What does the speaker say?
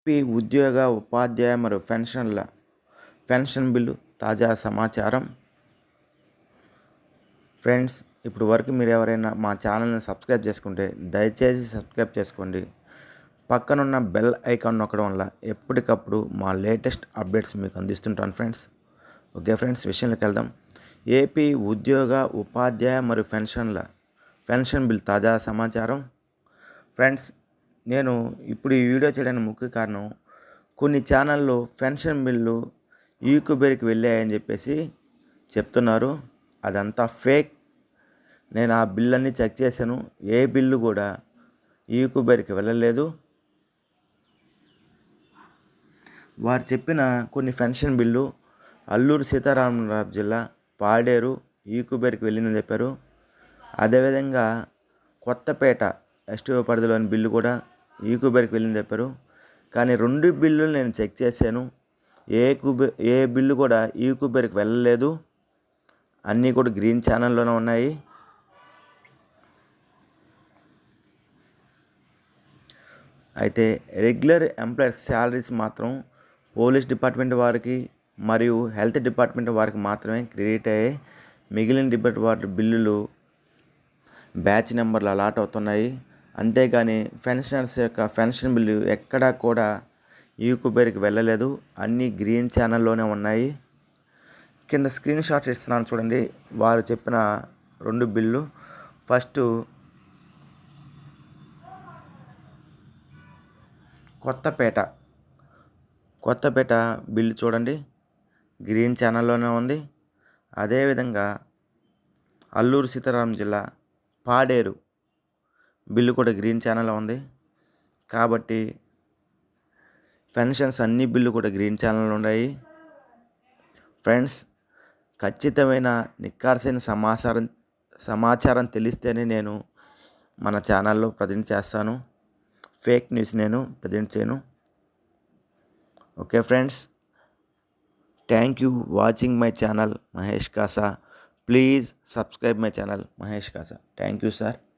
AP ఉద్యోగ ఉపాధ్యాయ మరియు పెన్షన్ల పెన్షన్ బిల్లు తాజా సమాచారం. ఫ్రెండ్స్ ఇప్పుడు వరకు మీరు ఎవరైనా మా ఛానల్ని సబ్స్క్రైబ్ చేసుకుంటే దయచేసి సబ్స్క్రైబ్ చేసుకోండి. పక్కనున్న బెల్ ఐకాన్ నొక్కడం వల్ల ఎప్పటికప్పుడు మా లేటెస్ట్ అప్డేట్స్ మీకు అందిస్తుంటాను ఫ్రెండ్స్. ఓకే ఫ్రెండ్స్ విషయంలోకి వెళ్దాం. ఏపీ ఉద్యోగ ఉపాధ్యాయ మరియు పెన్షన్ల పెన్షన్ బిల్ తాజా సమాచారం. ఫ్రెండ్స్ నేను ఇప్పుడు ఈ వీడియో చేయడానికి ముఖ్య కారణం కొన్ని ఛానళ్ళు పెన్షన్ బిల్లు ఈక్యూబేర్కి వెళ్ళాయని చెప్పేసి చెప్తున్నారు. అదంతా ఫేక్. నేను ఆ బిల్ అన్నీ చెక్ చేశాను. ఏ బిల్లు కూడా ఈక్యూబేర్కి వెళ్ళలేదు. వారు చెప్పిన కొన్ని పెన్షన్ బిల్లు అల్లూరు సీతారామరాజు జిల్లా పాడేరు ఈకుబేర్కి వెళ్ళిందని చెప్పారు. అదేవిధంగా కొత్తపేట ఎస్టీఓ పరిధిలోని బిల్లు కూడా ఈక్యూబర్కి వెళ్ళింది చెప్పారు. కానీ రెండు బిల్లులు నేను చెక్ చేశాను. ఏ కుబే ఏ బిల్లు కూడా ఈక్యూబర్కి వెళ్ళలేదు. అన్నీ కూడా గ్రీన్ ఛానల్లోనే ఉన్నాయి. అయితే రెగ్యులర్ ఎంప్లాయీస్ శాలరీస్ మాత్రం పోలీస్ డిపార్ట్మెంట్ వారికి మరియు హెల్త్ డిపార్ట్మెంట్ వారికి మాత్రమే క్రెడిట్ అయ్యాయి మిగిలిన డిపార్ట్మెంట్ బిల్లులు బ్యాచ్ నెంబర్లు అలాట్ అవుతున్నాయి. అంతేగాని పెన్షనర్స్ యొక్క పెన్షన్ బిల్లు ఎక్కడా కూడా యూకుబేర్కి వెళ్ళలేదు. అన్నీ గ్రీన్ ఛానల్లోనే ఉన్నాయి. కింద స్క్రీన్ షాట్ ఇస్తున్నాను చూడండి. వారు చెప్పిన రెండు bill. First Kothapeta. Kothapeta bill చూడండి. గ్రీన్ ఛానల్లోనే ఉంది. అదేవిధంగా అల్లూరు సీతారాం జిల్లా పాడేరు. బిల్లు కూడా గ్రీన్ ఛానల్లో ఉంది. కాబట్టి పెన్షన్స్ అన్ని బిల్లు కూడా గ్రీన్ ఛానల్లో ఉన్నాయి. ఫ్రెండ్స్ ఖచ్చితమైన నిక్కార్సైన సమాచారం సమాచారం తెలిస్తేనే నేను మన ఛానల్లో ప్రజెంట్ చేస్తాను. ఫేక్ న్యూస్ నేను ప్రజెంట్ చేయను. Okay friends thank you watching my channel Mahesh Kasa. Please subscribe my channel Mahesh Kasa. Thank you sir.